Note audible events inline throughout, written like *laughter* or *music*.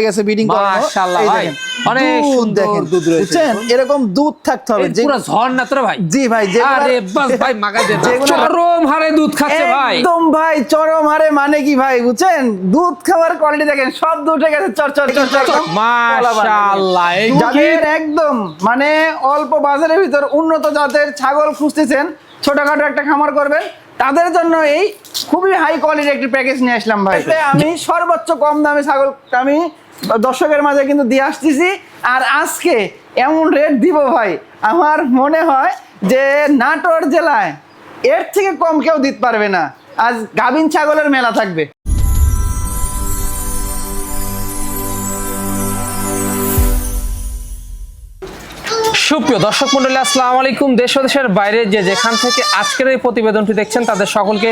গেছে বিডিং মাশাআল্লাহ ভাই, অনেক সুন্দর। দুধ রয়েছে। বুঝছেন? এরকম দুধ থাকতে হবে যে- পুরো ঝর্ণা তোরে ভাই। জি ভাই যেগুলা- আরে বাস ভাই মাগা দে চরম হারে দুধ খাচ্ছে ভাই। একদম ভাই চরম হারে মানে কি ভাই বুঝছেন? দুধ খাওয়ার কোয়ালিটি দেখেন সব দুধ উঠে গেছে চর চর চর চর। মাশাআল্লাহ এই একদম মানে অল্প বাজারের ভিতর উন্নত জাতের ছাগল খুঁজতেছেন ছোটখাটো একটা খামার করবেন তাদের জন্য এই খুবই হাই কোয়ালিটির একটি প্যাকেজ নিয়ে আসলাম ভাই। আমি সর্বোচ্চ কম দামে ছাগল আমি দর্শকের মাঝে কিন্তু দিয়ে আসতেছি। আর আজকে এমন রেট দিব ভাই, আমার মনে হয় যে নাটোর জেলায় এর থেকে কম কেউ দিতে পারবে না। আজ গাভিন ছাগলের মেলা থাকবে। সুপ্রিয় দর্শক মন্ডলী, আসসালামু আলাইকুম। দেশ ও দেশের বাইরে যে যেখান থেকে আজকের এই প্রতিবেদনটি দেখছেন, তাদের সকলকে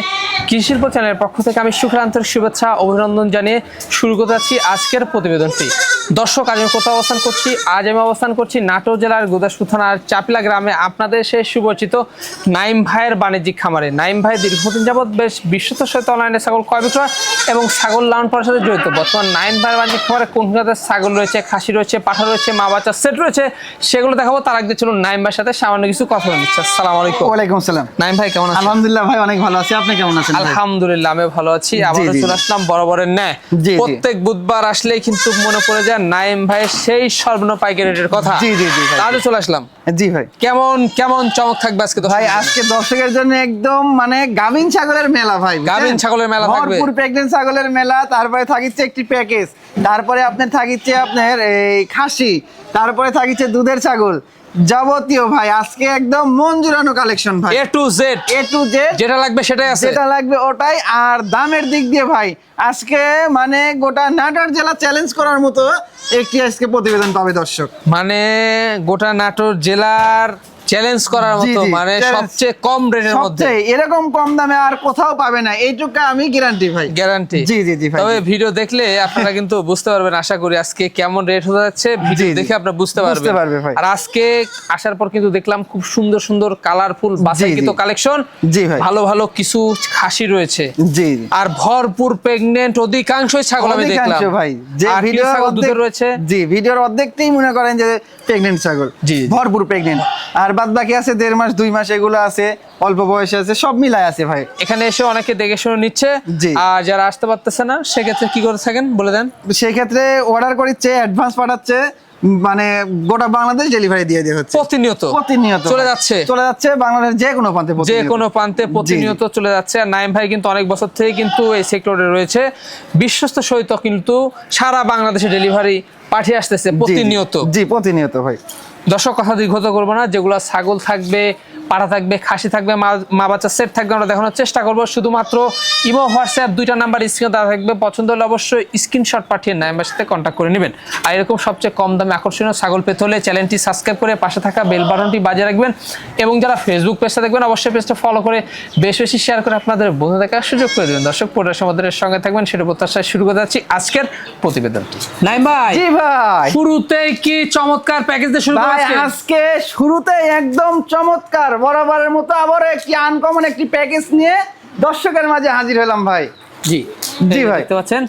কৃষিশিল্প চ্যানেলের পক্ষ থেকে আমি সুখের আন্তরিক শুভেচ্ছা, অভিনন্দন জানিয়ে শুরু করতে যাচ্ছি আজকের প্রতিবেদনটি। দর্শক আজ আমি কোথাও অবস্থান করছি? আজ আমি অবস্থান করছি নাটোর জেলার গুদাসপুর থানার চাপিলা গ্রামে আপনাদের সেই সুপরিচিত নাইম ভাইয়ের বাণিজ্যিক খামারে। নাইম ভাই দীর্ঘদিন যাবৎ বেশ বিশ্বত সহিত অনলাইনে ছাগল ক্রয় বিক্রয় এবং ছাগল লালন পালনের সাথে জড়িত। বর্তমান নাইম ভাইয়ের বাণিজ্যিক খামারে কোন জাতের ছাগল রয়েছে খাসি রয়েছে পাঠা রয়েছে মা বাচ্চা সেট রয়েছে সেগুলো দেখাবো। তার আগে চলুন নাইম ভাইয়ের সাথে সামান্য কিছু কথা বলে নিচ্ছে। আসসালামু আলাইকুম। ওয়ালাইকুম আসসালাম। নাইম ভাই কেমন আছেন? আলহামদুলিল্লাহ ভাই অনেক ভালো আছি। আপনি কেমন আছেন আলহামদুলিল্লাহ আমি ভালো আছি। আবারও জি, চলে। আসলাম বরাবরের ন্যায়। জি, জি। প্রত্যেক বুধবার আসলেই কিন্তু মনে পড়ে যায় নাইম ভাই সেই সর্বনিম্ন পাইকারি রেটের কথা। জি, জি, জি, ভাই। তাহলে চলে আসলাম। জি ভাই। কেমন কেমন চমক থাকবে আজকে তো ভাই আজকে দর্শকের জন্য একদম মানে গাবিন ছাগলের মেলা ভাই গাবিন ছাগলের মেলা থাকবে। ভরপুর প্রেগনেন্ট ছাগলের মেলা তারপরে থাকিচ্ছে একটি প্যাকেজ তারপরে আপনার থাকিচ্ছে আপনার এই খাসি। তারপরে থাকিছে দুধের ছাগল। যাবতীয় ভাই আজকে একদম মন জুড়ানো কালেকশন ভাই। A to Z A to Z যেটা লাগবে সেটাই আছে। যেটা লাগবে ওটাই। আর দামের দিক দিয়ে ভাই আজকে মানে গোটা নাটোর জেলা চ্যালেঞ্জ করার মতো একটি আজকে প্রতিবেদন পাবে দর্শক। মানে গোটা নাটোর জেলার চ্যালেঞ্জ করার মতো মানে সবচেয়ে কম রেটের মধ্যে। এরকম কম দামে আর কোথাও পাবে না এইটুকু আমি গ্যারান্টি ভাই। গ্যারান্টি জি, জি, জি, ভাই, তবে ভিডিও দেখলে আপনারা কিন্তু বুঝতে পারবেন আশা করি আজকে কেমন রেট হতে যাচ্ছে ভিডিও। দেখে আপনারা বুঝতে পারবেন। পারবে ভাই। আর আজকে আসার পর কিন্তু দেখলাম খুব সুন্দর সুন্দর কালারফুল বাছাইকৃত কালেকশন জি ভাই। ভালো ভালো কিছু খাসি রয়েছে। জি জি। আর ভরপুর প্রেগনেন্ট অধিকাংশই ছাগল আমি দেখলাম। ভাই যে ভিডিও ছাগল দুধের রয়েছে? জি ভিডিওর অর্ধেকটাই মনে করেন যে প্রেগনেন্ট ছাগল। জি। ভরপুর প্রেগনেন্ট আর বাদ বাকি আছে দেড় মাস দুই মাস এগুলো আছে অল্প বয়সে আছে সব মিলায় আছে ভাই। এখানে এসে অনেকে দেখে শুনে নিচ্ছে আর যারা আসতে পারতেছে না সেক্ষেত্রে কি করে থাকেন বলে দেন। সেই ক্ষেত্রে অর্ডার করিচ্ছে অ্যাডভান্স পাঠাচ্ছে মানে গোটা বাংলাদেশ ডেলিভারি দিয়ে দেওয়া হচ্ছে। প্রতিনিয়ত। প্রতিনিয়ত চলে যাচ্ছে। চলে যাচ্ছে বাংলাদেশ যে কোনো প্রান্তে যে কোনো প্রান্তে প্রতিনিয়ত চলে যাচ্ছে। আর নাইম ভাই কিন্তু অনেক বছর থেকে কিন্তু এই সেক্টরে রয়েছে। বিশ্বস্ত সহিত কিন্তু সারা বাংলাদেশে ডেলিভারি পাঠিয়ে আসতেছে। প্রতিনিয়ত। জি প্রতিনিয়ত ভাই। দর্শক কথা দীর্ঘত করব না যেগুলো ছাগল থাকবে পাড়া থাকবে খাসি থাকবে মা- বাচ্চা সেট থাকবে আমরা দেখানোর চেষ্টা করব। শুধুমাত্র ইমো হোয়াটসঅ্যাপ দুইটা নাম্বার স্ক্রিনে দেওয়া থাকবে। পছন্দ হলে অবশ্যই স্ক্রিনশট পাঠিয়ে নাম্বার সাথে কন্ট্যাক্ট করে নেবেন। আর এরকম সবচেয়ে কম দামে আকর্ষণীয় ছাগল পেতে হলে চ্যানেলটি সাবস্ক্রাইব করে পাশে থাকা বেল বাটনটি বাজিয়ে রাখবেন। এবং যারা ফেসবুক পেজটা দেখবেন অবশ্যই পেজটা ফলো করে বেশ বেশি শেয়ার করে আপনাদের বন্ধু দেখার সুযোগ করে দেবেন। দর্শক পুরো আমাদের সঙ্গে থাকবেন সেটা প্রত্যাশায় শুরু করে যাচ্ছি আজকের প্রতিবেদনটি। নাই ভাই জি ভাই। শুরুতেই কি চমৎকার প্যাকেজ দিয়ে শুরু আজকে? শুরুতে একদম চমৎকার বরাবরের মতো আবার একটি আনকমন একটি প্যাকেজ নিয়ে দর্শকের মাঝে হাজির হলাম ভাই। জি। জি ভাই। দেখতে পাচ্ছেন?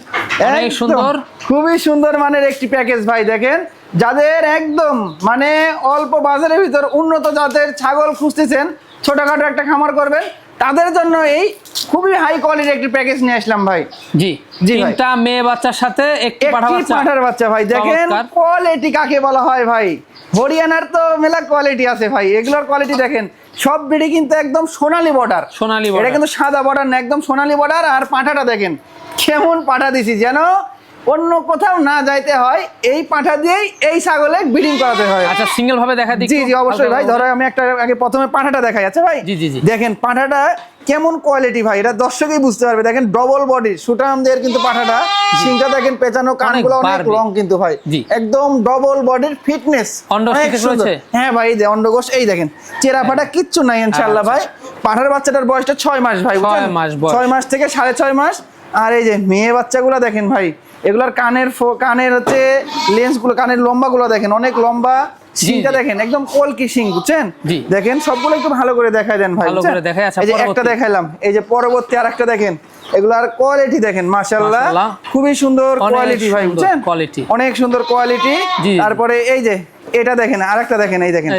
অনেক সুন্দর। খুবই সুন্দর মানের একটি প্যাকেজ ভাই দেখেন। যাদের একদম মানে অল্প বাজারের ভিতর উন্নত জাতের ছাগল খুঁজতেছেন ছোটখাটো একটা খামার করবেন তাদের জন্য এই খুবই হাই কোয়ালিটির একটি প্যাকেজ নিয়ে আসলাম ভাই। জি। জি। তিনটা মেয়ে বাচ্চার সাথে একটি পাঠা একটি বাচ্চা। পাঠার বাচ্চা ভাই দেখেন কোয়ালিটি কাকে বলা হয় ভাই। হরিয়ানার তো মেলা কোয়ালিটি আছে ভাই এগুলোর কোয়ালিটি দেখেন। সব বিড়ি কিন্তু একদম সোনালি বর্ডার। সোনালি এটা কিন্তু সাদা বর্ডার না একদম সোনালি বর্ডার। আর পাঠাটা দেখেন কেমন পাঠা দিছি যেন অন্য কোথাও না যাইতে হয় এই পাঠা দিয়েই এই ছাগলে ব্রিডিং করাতে হয়। আচ্ছা সিঙ্গেল ভাবে দেখা দিই জি জি অবশ্যই ভাই ধরো আমি একটা আগে প্রথমে পাঠাটা দেখাই আছে ভাই? জি, জি, জি। দেখেন পাঠাটা কেমন কোয়ালিটি ভাই? এটা দর্শকই বুঝতে পারবে। দেখেন ডবল বডি সুটামদের কিন্তু পাঠাটা। সিংটা দেখেন পেঁচানো কানগুলো অনেক লং কিন্তু ভাই। একদম ডবল বডির ফিটনেস হ্যাঁ ভাই এই যে এই দেখেন। চেরা ফাটা কিচ্ছু নাই ইনশাআল্লাহ ভাই। পাঠার বাচ্চাটার বয়সটা ছয় মাস ভাই ছয় মাস বয়স। ছয় মাস থেকে সাড়ে ছয় মাস। আর এই যে মেয়ে বাচ্চাগুলো দেখেন ভাই এগুলার কানের কানের হচ্ছে লেন্সগুলো কানের লম্বা গুলো দেখেন অনেক লম্বা। সিংটা দেখেন একদম কলকি সিং বুঝছেন? দেখেন সবগুলো একটু ভালো করে দেখাই দেন ভাই ভালো করে আচ্ছা, এই যে একটা। দেখাইলাম এই যে পরবর্তী আরেকটা দেখেন। এগুলার কোয়ালিটি দেখেন মাশাআল্লাহ। খুবই সুন্দর কোয়ালিটি ভাই বুঝছেন? quality। অনেক সুন্দর কোয়ালিটি তারপরে এই যে এটা দেখেন আরেকটা দেখেন এই দেখেন।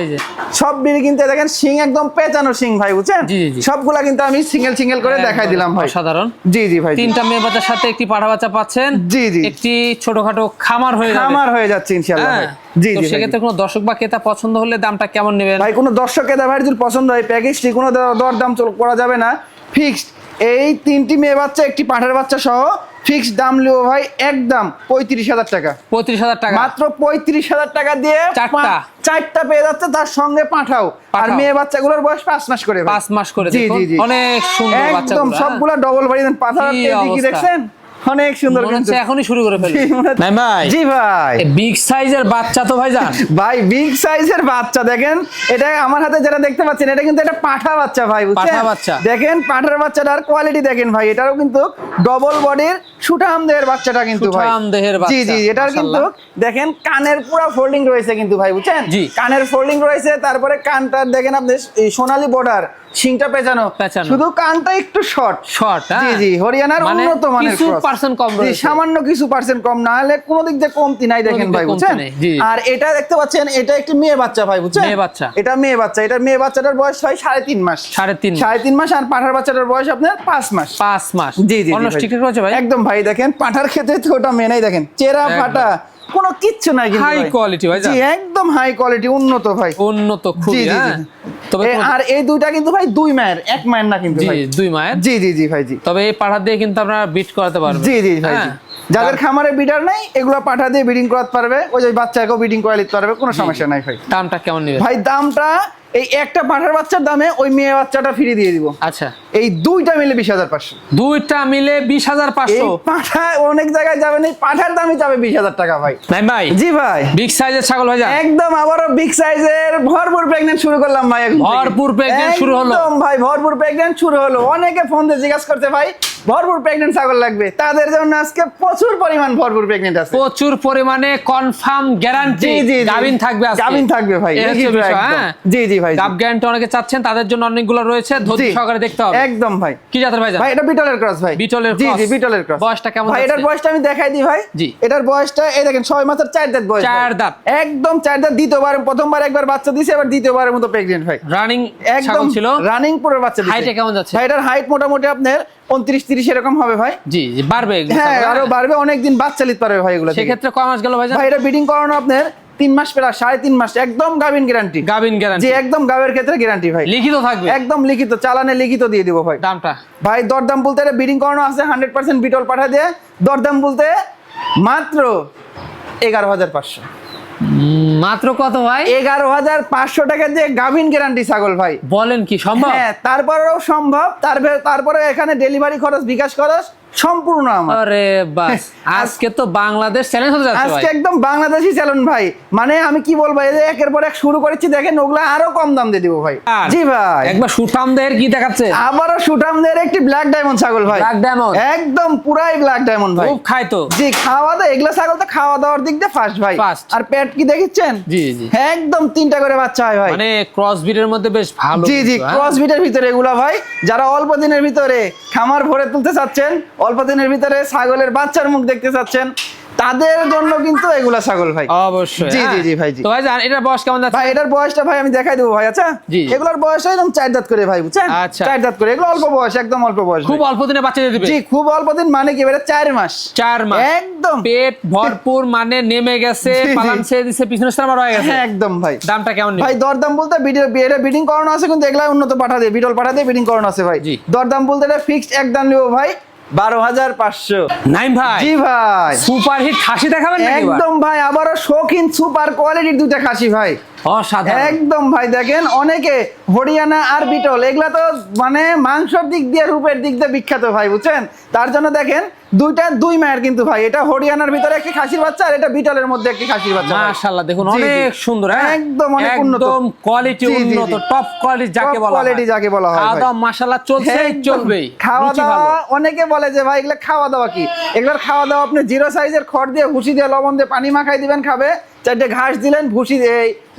সব বিড়ি কিনতে দেখেন সিং একদম পেঁচানো সিং ভাই বুঝছেন। সবগুলা কিন্তু আমি সিঙ্গেল সিঙ্গেল করে দেখাই দিলাম ভাই। সাধারণ জি জি ভাই তিনটা মেয়ে বাচ্চার সাথে একটি পাড়া বাচ্চা পাচ্ছেন। জি, জি। একটি ছোটখাটো খামার হয়ে যাবে। খামার হয়ে যাচ্ছে ইনশাআল্লাহ হ্যাঁ। ভাই। জি। সেক্ষেত্রে কোনো দর্শক বা ক্রেতা পছন্দ হলে দামটা কেমন নেবেন? ভাই কোনো দর্শকের ভাই যদি পছন্দ হয় প্যাকেজটি কোনো দর দাম করা যাবে না। ফিক্সড এই তিনটি মেয়ে বাচ্চা একটি পাঠার বাচ্চা সহ ফিক্সড দাম লিও ভাই একদম পঁয়ত্রিশ হাজার টাকা পঁয়ত্রিশ হাজার টাকা মাত্র পঁয়ত্রিশ হাজার টাকা দিয়ে চারটা। চারটা পেয়ে যাচ্ছে তার সঙ্গে পাঠাও আর। মেয়ে বাচ্চাগুলোর বয়স পাঁচ মাস করে পাঁচ মাস করে জি জি জি অনেক সুন্দর একদম হ্যাঁ। সবগুলা ডবল বাড়ি দেন পাঠার। দেখছেন অনেক সুন্দর কিন্তু এখনই শুরু করে ফেলবে। *laughs* জি, নাই ভাই। জি ভাই। বিগ সাইজের বাচ্চা তো ভাই জান। *laughs* ভাই বিগ সাইজের বাচ্চা দেখেন এটা আমার হাতে যেটা দেখতে পাচ্ছেন এটা কিন্তু একটা পাঠা বাচ্চা ভাই বুঝছেন? পাঠা বাচ্চা। দেখেন পাঠার বাচ্চাটার কোয়ালিটি দেখেন ভাই এটারও কিন্তু ডবল বডির সুঠাম দেহের বাচ্চাটা কিন্তু ভাই। সুঠাম দেহের জি বাচ্চা, জি এটার কিন্তু দেখেন কানের পুরো ফোল্ডিং রয়েছে কিন্তু ভাই বুঝছেন? জি। কানের ফোল্ডিং রয়েছে তারপরে কানটার দেখেন আপনি সোনালী বর্ডার শিংটা পেঁচানো। শুধু কানটা একটু শর্ট শর্ট জি জি হরিয়ানার মানে উন্নত মানের কিছু পার্সেন্ট কম রয়েছে। সামান্য কিছু পার্সেন্ট কম না হলে কোনো দিক দিয়ে কমতি নাই দেখেন ভাই বুঝছেন? আর এটা দেখতে পাচ্ছেন এটা একটি মেয়ে বাচ্চা ভাই বুঝছেন? মেয়ে বাচ্চা। এটা মেয়ে বাচ্চা এটা মেয়ে বাচ্চাটার বয়স হয় সাড়ে তিন মাস। সাড়ে তিন সাড়ে তিন মাস আর পাঠার বাচ্চাটার বয়স আপনার পাঁচ মাস। পাঁচ মাস। জি জি জি অন্য ভাই। একদম ভাই দেখেন পাঠার ক্ষেত্রে তো ওটা মেনেই দেখেন। চেরা। ফাটা কোনো কিচ্ছু নাই কিন্তু High ভাই। ভাই, জি একদম হাই কোয়ালিটি উন্নত ভাই। উন্নত খুবই হ্যাঁ। তবে আর এই দুইটা কিন্তু ভাই দুই মায়ের এক মায়ের না কিন্তু জি ভাই। দুই মায়ের? জি জি জি ভাই জি। তবে এই পাঠা দিয়ে কিন্তু আপনারা বিট করাতে পারবেন। জি জি ভাই জি। হ্যাঁ। যাদের খামারে বিডার নাই এগুলো পাঠা দিয়ে বিডিং করাতে পারবে। ওই যে বাচ্চাকেও বিডিং করে পারবে কোনো সমস্যা নাই ভাই। দামটা কেমন নেবে? ভাই দামটা এই একটা পাঠার বাচ্চার দামে ওই মেয়ে বাচ্চাটা ফ্রি দিয়ে দিব। আচ্ছা। এই দুইটা মিলে বিশ হাজার পাঁচশো। দুইটা মিলে বিশ হাজার পাঁচশো? পাঠা অনেক জায়গায় যাবেন এই পাঠার দামই যাবে বিশ হাজার টাকা ভাই। নাই ভাই জি ভাই। বিগ সাইজের ছাগল ভাই যান। একদম আবারও বিগ সাইজের ভরপুর প্রেগনেন্ট শুরু করলাম ভাই ভরপুর pregnant শুরু হলো। একদম ভাই ভরপুর প্রেগনেন্ট শুরু হলো। অনেকে ফোন দিয়ে জিজ্ঞাসা করতে ভাই ভরপুর প্রেগনেন্ট ছাগল লাগবে। তাদের জন্য আজকে প্রচুর পরিমাণ ভরপুর প্রেগনেন্ট আছে। প্রচুর পরিমাণে কনফার্ম গ্যারান্টি জি জি গাবিন থাকবে গাবিন থাকবে ভাই। হ্যাঁ? জি জি ভাই জি। গাব গ্যারান্টি অনেকে চাচ্ছেন তাদের জন্য অনেকগুলো রয়েছে ধৈর্য সহকারে দেখতে হবে। একদম ভাই। কি জাতের ভাই ভাই এটা বিটলের ক্রস ভাই। বিটলের জি জি বিটলের ক্রস। বয়সটা কেমন ভাই এটার বয়সটা আমি দেখাই দিই ভাই। জি। এটার বয়সটা এই দেখেন ছয় মাসের চার দাঁত বয়স ভাই। চার দাঁত। একদম চার দাঁত দ্বিতীয়বার প্রথমবার একবার বাচ্চা দিছে এবার দ্বিতীয়বারের মতো ভাই। রানিং একদম ছিল। রানিং পুরো বাচ্চা কেমন যাচ্ছে? ভাই এটার হাইট মোটামুটি আপনার উনত্রিশ তিরিশ এরকম হবে ভাই। জি বাড়বে হ্যাঁ আরও হ্যাঁ? বাড়বে অনেকদিন বাচ্চা নিতে পারবে ভাই এগুলো সেক্ষেত্রে কয় মাস গেল ভাই ভাই এটা বিডিং করানো আপনার তিন মাস প্লাস সাড়ে তিন মাস একদম গাভিন গ্যারান্টি গাবিন জি গ্যারান্টি একদম গাবের ক্ষেত্রে গ্যারান্টি ভাই। লিখিত থাকবে। একদম লিখিত চালানে লিখিত দিয়ে দিব ভাই। দামটা? ভাই দরদাম বলতে বিডিং করানো আছে হান্ড্রেড পার্সেন্ট বিটল পাঠা দিয়ে দরদাম বলতে মাত্র এগারো হাজার পাঁচশো। মাত্র কত ভাই? এগারো হাজার পাঁচশো টাকা দিয়ে গাভিন গ্যারান্টি ছাগল ভাই। বলেন কি সম্ভব? হ্যাঁ তারপরেও সম্ভব তারপরে এখানে ডেলিভারি খরচ বিকাশ খরচ সম্পূর্ণ আমার। আরে বাস *laughs* আজকে তো বাংলাদেশ চ্যালেঞ্জ হতে যাচ্ছে আজকে একদম বাংলাদেশি চ্যালেঞ্জ ভাই। মানে আমি কি বলব এই যে একের পর এক শুরু করেছি দেখেন ওগুলা আরও কম দাম দিয়ে দিব ভাই। জি ভাই। একবার সুঠাম দেহের কি দেখাচ্ছে? আবারও সুঠামদের একটি ব্ল্যাক ডায়মন্ড ছাগল ভাই। Black diamond? একদম পুরাই ব্ল্যাক ডায়মন্ড ভাই। খুব খায় তো। জি খাওয়া দাওয়া এগুলা ছাগল তো খাওয়া দাওয়ার দিক দিয়ে ফার্স্ট ভাই। আর পেট কি দেখেছেন? জি জি। একদম তিনটা করে বাচ্চা হয় ভাই। মানে ক্রস ব্রিডের মধ্যে বেশ ভালো জি জি হ্যাঁ? ক্রস বিটের ভিতরে এগুলা ভাই যারা অল্প দিনের ভিতরে খামার ভরে তুলতে চাচ্ছেন অল্প দিনের ভিতরে ছাগলের বাচ্চার মুখ দেখতে চাচ্ছেন তাদের জন্য কিন্তু এগুলা ছাগল ভাই। অবশ্যই জি, হ্যাঁ। জি, জি, ভাই, জি। তো ভাই জান এটার বয়স কেমন যাচ্ছে? ভাই এটার বয়সটা ভাই আমি দেখাই দেবো ভাই আচ্ছা। এগুলোর বয়স একদম চার দাঁত করে ভাই বুঝছেন? আচ্ছা। চার দাঁত করে এগুলো অল্প বয়স একদম অল্প বয়স খুব অল্প দিনে বাচ্চা দিয়ে দিবে? জি খুব অল্প দিন মানে কি এটা চার মাস। চার মাস। একদম। পেট ভরপুর মানে নেমে গেছে। পালান ছেড়ে দিছে পিছনে সারা হয়ে গেছে। হ্যাঁ একদম ভাই। দামটা কেমন ভাই দরদাম বলতে ভিডিও এটা বিডিং করানো আছে কিন্তু এগুলা উন্নত পাঠা দিয়ে বিটল পাঠা দিয়ে বিডিং করানো আছে ভাই। দরদাম বলতে এটা ফিক্সড একদম নিব ভাই। বারো হাজার পাঁচশো। নাইম ভাই জি ভাই। সুপার হিট খাসি দেখাবেন একদম ভাই আবারও শৌখিন সুপার কোয়ালিটির দুটা খাসি ভাই। অসাধারণ। একদম ভাই দেখেন অনেকে হরিয়ানা আর বিটল এগুলা তো মানে মাংসর দিক দিয়ে রূপের দিক দিয়ে বিখ্যাত ভাই বুঝছেন? তার জন্য দেখেন দুইটা দুই মায়ের কিন্তু ভাই। এটা হরিয়ানার ভিতরে একটি খাসির বাচ্চা আর এটা বিটলের মধ্যে একটি খাসির বাচ্চা মাশাআল্লাহ দেখুন। অনেক সুন্দর হ্যাঁ? একদম অনেক উন্নত। একদম কোয়ালিটি। উন্নত টপ কোয়ালিটি যাকে বলা হয় quality যাকে বলা হয় খাওয়া দাওয়া মাশাআল্লাহ চলছে চলবেই। খাওয়া দাওয়া অনেকে বলে যে ভাই এগুলো খাওয়া দাওয়া কি? এগুলোর খাওয়া দাওয়া আপনি জিরো সাইজের খড় দিয়ে ভুসি দিয়ে লবণ দিয়ে পানি মাখাই দিবেন খাবে। চারটে ঘাস দিলেন ভুসি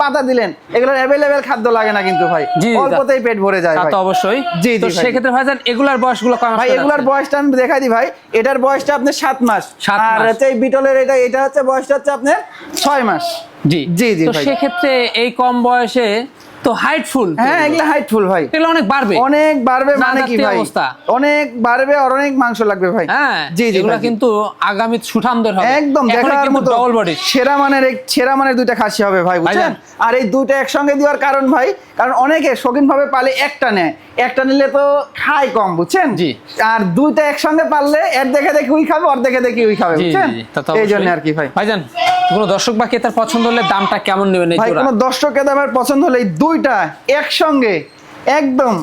পাতা দিলেন। এগুলোর অ্যাভেলেবেল খাদ্য লাগে না কিন্তু ভাই। অল্পতেই পেট ভরে যায় ভাই। তো অবশ্যই। জি, তো সেক্ষেত্রে ভাই। এগুলার বয়সগুলো কম ভাই এগুলার বয়সটা আমি দেখাই দিই ভাই। এটার বয়সটা আপনার সাত মাস। আর হচ্ছে এই বিটলের এটা এটা হচ্ছে বয়সটা হচ্ছে আপনার ছয় মাস। জি। জি, জি, তো। সেক্ষেত্রে এই কম বয়সে তো হাইটফুল হ্যাঁ এগুলো হাইটফুল ভাই। এগুলো অনেক বাড়বে। অনেক বাড়বে মানে কি ভাই? অবস্থা। অনেক বাড়বে আর অনেক মাংস লাগবে ভাই। হ্যাঁ জি জি এগুলো কিন্তু আগামী সুঠামদের হবে। একদম দেখার মতো ডবল বডি সেরা মানের এক- সেরা মানের দুইটা খাসি হবে ভাই বুঝছেন? আর এই দুইটা একসঙ্গে দেওয়ার কারণ ভাই কারণ অনেকে শৌখিন ভাবে পালে একটা নেয়। একটা নিলে তো খায় কম বুঝছেন? জি। আর দুইটা একসঙ্গে পারলে এর দেখে দেখে উই খাবে ওর দেখে দেখে উই খাবে বুঝছেন? এই জন্য আর কি ভাই। ভাইজান কোনো দর্শক বা ক্রেতার পছন্দ হলে দামটা কেমন নেবেন এই ভাই কোনো দর্শক আমার পছন্দ হলে এই দুইটা একসঙ্গে একদম।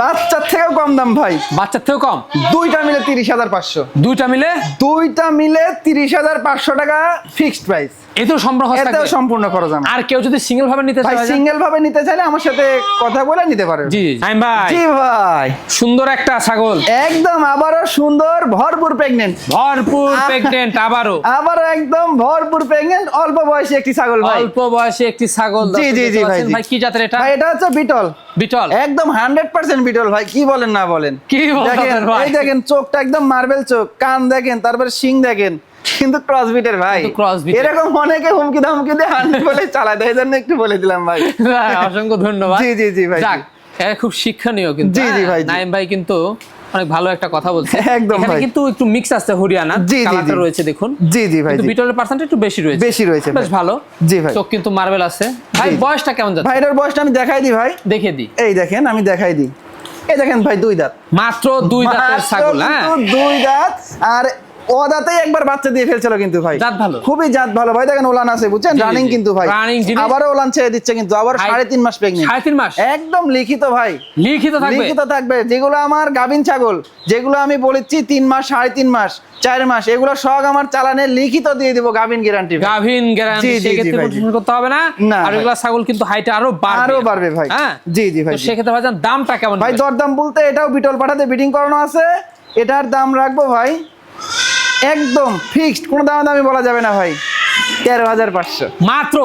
বাচ্চার থেকেও কম দাম ভাই। বাচ্চার থেকেও কম? দুইটা মিলে তিরিশ হাজার পাঁচশো। দুইটা মিলে? দুইটা মিলে তিরিশ হাজার পাঁচশো টাকা ফিক্সড প্রাইস এতেও সম্পর্ক এতেও সম্পূর্ণ খরচ আমার। আর কেউ যদি সিঙ্গেল ভাবে নিতে চায় সিঙ্গেল ভাবে নিতে চাইলে আমার সাথে কথা বলে নিতে জি ভাই। জি ভাই। সুন্দর একটা ছাগল। একদম আবারও সুন্দর ভরপুর প্রেগনেন্ট ভরপুর প্রেগনেন্ট আবারও। আবারও একদম ভরপুর প্রেগনেন্ট অল্প বয়সী একটি ছাগল ভাই। অল্প বয়সে একটি ছাগল জি, জি, জি, ভাই, ভাই কি জাতের এটা? ভাই এটা হচ্ছে বিটল। বিটল? একদম হান্ড্রেড পার্সেন্ট বিটল ভাই কি বলেন না বলেন। কি বলেন দেখেন ভাই? দেখেন চোখটা একদম মার্বেল চোখ কান দেখেন তারপরে শিং দেখেন। কিন্তু ক্রস বিটের ভাই এরকম অনেকে হুমকি ধামকি দিয়ে হান্ড্রেড বলে চালায় দেয় জন্য একটু বলে দিলাম *laughs* ভাই। অসংখ্য ধন্যবাদ। জি, জি, জি, ভাই, যাক এটা খুব শিক্ষণীয় কিন্তু। জি, জি? ভাই, নাইম ভাই কিন্তু অনেক ভালো একটা কথা বলছে। *laughs* একদম ভাই। কিন্তু একটু মিক্স আছে হরিয়ানা জি, জি, জি। রয়েছে দেখুন। জি জি ভাই কিন্তু বিটলের পার্সেন্ট একটু বেশি রয়েছে। বেশি রয়েছে বেশ। ভালো। জি ভাই। চোখ কিন্তু মার্বেল আছে। ভাই বয়সটা কেমন যাচ্ছে? ভাই এটার বয়সটা আমি দেখাই দিই ভাই। দেখে দি এই দেখেন আমি দেখাই দিই। এই দেখেন ভাই দুই দাঁত। মাত্র দুই দাঁতের ছাগল হ্যাঁ? দুই দাঁত আর ও দাঁতেই একবার বাচ্চা দিয়ে ফেলছিল কিন্তু ভাই। জাত ভালো। খুবই জাত ভালো। ভাই দেখেন ওলান আছে বুঝছেন? রানিং কিন্তু ভাই। আবারও ওলান ছেড়ে দিচ্ছে কিন্তু আবার সাড়ে তিন মাস প্রেগনেন্ট সাড়ে তিন মাস। একদম লিখিত ভাই। লিখিত থাকবে। লিখিত থাকবে। যেগুলো আমার গাভিন ছাগল যেগুলো আমি বলেছি তিন মাস সাড়ে তিন মাস চার মাস এগুলো সব আমার চালানে লিখিত দিয়ে দিব গাভিন গ্যারান্টি গাভিন গ্যারান্টি সেক্ষেত্রে ভাই, কোনো করতে হবে না। আর ভাই। এগুলা ছাগল কিন্তু হাইটে আরও বাড়বে। আরও বাড়বে ভাই। হ্যাঁ? জি জি ভাই। সেক্ষেত্রে ভাইজান দামটা কেমন ভাই? দরদাম বলতে এটাও বিটল পাঠাতে বিডিং করানো আছে। এটার দাম রাখব ভাই একদম ফিক্সড কোনো দাম দামি বলা যাবে না ভাই। তেরো হাজার পাঁচশো। মাত্র?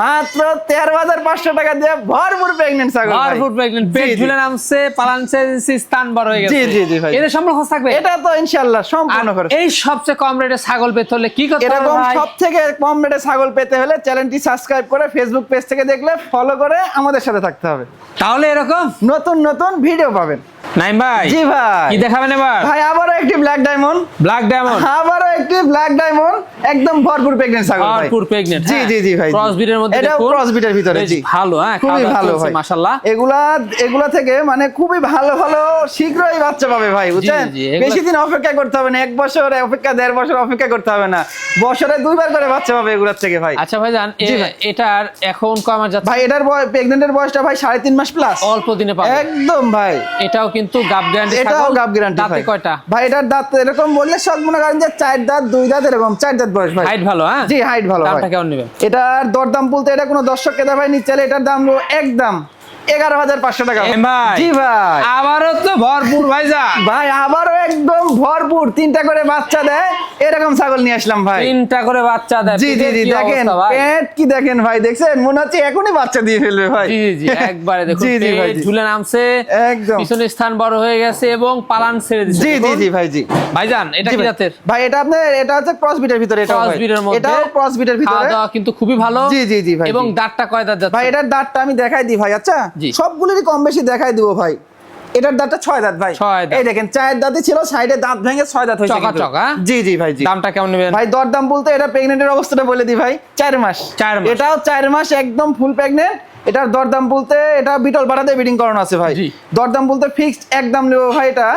মাত্র তেরো হাজার পাঁচশো টাকা দিয়ে ভরপুর প্রেগনেন্ট ছাগল ভরপুর প্রেগনেন্ট পেট ঝুলে নামছে পালানছে স্থান বড় হয়ে গেছে। জি, জি, জি, ভাই। এদের সম্পর্ক খরচ থাকবে? এটা তো ইনশাল্লাহ সম্পূর্ণ খরচ এই সবচেয়ে কম রেটে ছাগল পেতে হলে কি করতে হবে এরকম সব থেকে কম রেটে ছাগল পেতে হলে চ্যানেলটি সাবস্ক্রাইব করে ফেসবুক পেজ থেকে দেখলে ফলো করে আমাদের সাথে থাকতে হবে। তাহলে এরকম? নতুন নতুন ভিডিও পাবেন। নাইম ভাই জি ভাই। কি দেখাবেন এবার? ভাই আবারও একটি ব্ল্যাক ডায়মন্ড ব্ল্যাক ডায়মন্ড আবারও একটি ব্ল্যাক ডায়মন্ড একদম ভরপুর প্রেগনেন্ট ছাগল। ভরপুর প্রেগনেন্ট জি জি জি ভাই। ক্রস মধ্যে দেখুন, ক্রস ভিতরে জি। ভালো হ্যাঁ খুবই ভালো ভাই। মাশাআল্লাহ। এগুলা এগুলা থেকে মানে খুবই ভালো ভালো শীঘ্রই বাচ্চা পাবে ভাই বুঝছেন? বেশি দিন অপেক্ষা করতে হবে না এক বছর অপেক্ষা দেড় বছর অপেক্ষা করতে হবে না। বছরে দুইবার করে বাচ্চা পাবে এগুলার থেকে ভাই। আচ্ছা ভাই। এটার এখন কমার যাচ্ছে? ভাই এটার প্রেগনেন্টের বয়সটা ভাই সাড়ে তিন মাস প্লাস অল্প দিনে পাবে। একদম ভাই। এটাও কিন্তু গাব গ্যারান্টি এটাও গাব গ্যারান্টি দাঁতে ভাই। কয়টা? ভাই এটার দাঁত এরকম বললে সব মনে করেন যে চার দাঁত দুই দাঁত এরকম চার দাঁত বয়স ভাই। হাইট ভালো হ্যাঁ? জি হাইট ভালো নেবেন? এটার দরদাম বলতে এটা কোনো দর্শক কেদা ভাই নিচ্ছে এটার দাম একদম এগারো হাজার পাঁচশো টাকা। এ জি ভাই। আবারও তো ভরপুর ভাইজান। ভাই আবারও একদম ভরপুর। তিনটা করে বাচ্চা দেয় এরকম ছাগল নিয়ে আসলাম ভাই। তিনটা করে বাচ্চা দেয় জি জি জি দেখেন পেট কি দেখেন ভাই দেখছেন? মনে হচ্ছে এখনই বাচ্চা দিয়ে ফেলবে ভাই। জি জি জি একবারে দেখুন জি জি ভাই ঝুলে নামছে। একদম। পিছনে স্থান বড় হয়ে গেছে এবং পালান ছেড়ে দিচ্ছে জি জি জি ভাই জি। ভাইজান এটা কি ভাই। জাতের? ভাই এটা আপনার এটা হচ্ছে ক্রস বিটের ভিতরে এটা ক্রস বিটের মধ্যে। এটাও ক্রস বিটের ভিতরে। কিন্তু খুবই ভালো। জি, জি, জি, ভাই, এবং। দাঁতটা কয় দাঁত যাচ্ছে? ভাই এটার দাঁতটা আমি দেখাই দিই ভাই আচ্ছা। সবগুলোরই কম বেশি দেখাই দিব ভাই। এটার দাঁতটা ছয় দাঁত ভাই। এই দেখেন চায়ের দাঁতই ছিল সাইডে দাঁত ভেঙে ছয় দাঁত হয়েছে হ্যাঁ? জি জি ভাই জি। দামটা কেমন নেবেন? ভাই দর দাম বলতে এটা প্রেগনেন্টের অবস্থাটা বলে দিই ভাই চার মাস। চার মাস। এটাও চার মাস একদম ফুল প্রেগনেন্ট এটার দরদাম বলতে এটা বিটল পাড়াতে বিডিং করানো আছে ভাই। দর দরদাম বলতে ফিক্সড একদম নেব ভাই এটা।